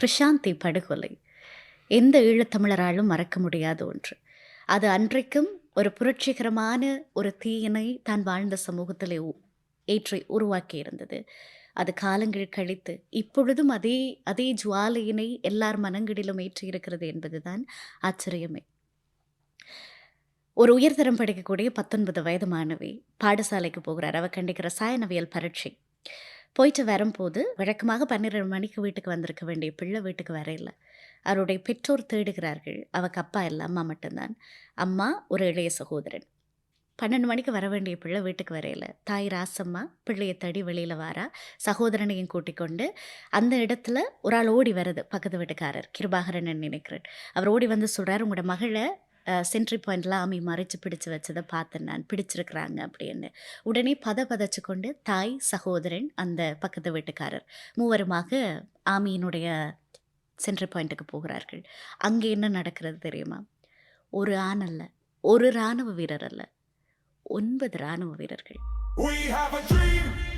கிருஷாந்தி படுகொலை. எந்த ஈழத்தமிழராலும் மறக்க முடியாத ஒன்று. அது அன்றைக்கும் ஒரு புரட்சிகரமான ஒரு தீயினை தான் வாழ்ந்த சமூகத்தில் உ- ஏற்றி உருவாக்கி இருந்தது. அது காலங்கள் கழித்து இப்பொழுதும் அதே அதே ஜுவாலையினை எல்லார் மனங்களிலும் ஏற்றி இருக்கிறது என்பதுதான் ஆச்சரியமே. ஒரு உயர்தரம் படிக்கக்கூடிய பத்தொன்பது வயது மாணவி பாடசாலைக்கு போகிறார். அவ கண்டிக்கிற ரசாயனவியல் பரட்சி. போயிட்டு வரும்போது வழக்கமாக பன்னிரெண்டு மணிக்கு வீட்டுக்கு வந்திருக்க வேண்டிய பிள்ளை வீட்டுக்கு வரையில அவருடைய பெற்றோர் தேடுகிறார்கள். அவக்கு அப்பா இல்லை அம்மா மட்டும்தான். அம்மா ஒரு இளைய சகோதரன். பன்னெண்டு மணிக்கு வர வேண்டிய பிள்ளை வீட்டுக்கு வரையில தாய் ராசம்மா பிள்ளையை தடி வெளியில் வாரா. சகோதரனையும் கூட்டிக் கொண்டு அந்த இடத்துல ஒரு ஆள் ஓடி வருது பக்கத்து வீட்டுக்காரர் கிருபாகரன் நினைக்கிறேன். அவர் ஓடி வந்து சொல்கிறார் உங்களோட மகளை சென்ட்ரி பாயிண்ட்லாம் ஆமி மறைச்சு பிடிச்சு வச்சதை பார்த்தேன் நான். பிடிச்சிருக்கிறாங்க அப்படின்னு. உடனே பத பதச்சு கொண்டு தாய் சகோதரன் அந்த பக்கத்து வீட்டுக்காரர் மூவருமாக ஆமியினுடைய சென்ட்ரி பாயிண்ட்டுக்கு போகிறார்கள். அங்கே என்ன நடக்கிறது தெரியுமா? ஒரு ஆண் அல்ல ஒரு இராணுவ வீரர் அல்ல ஒன்பது இராணுவ வீரர்கள். We have a dream.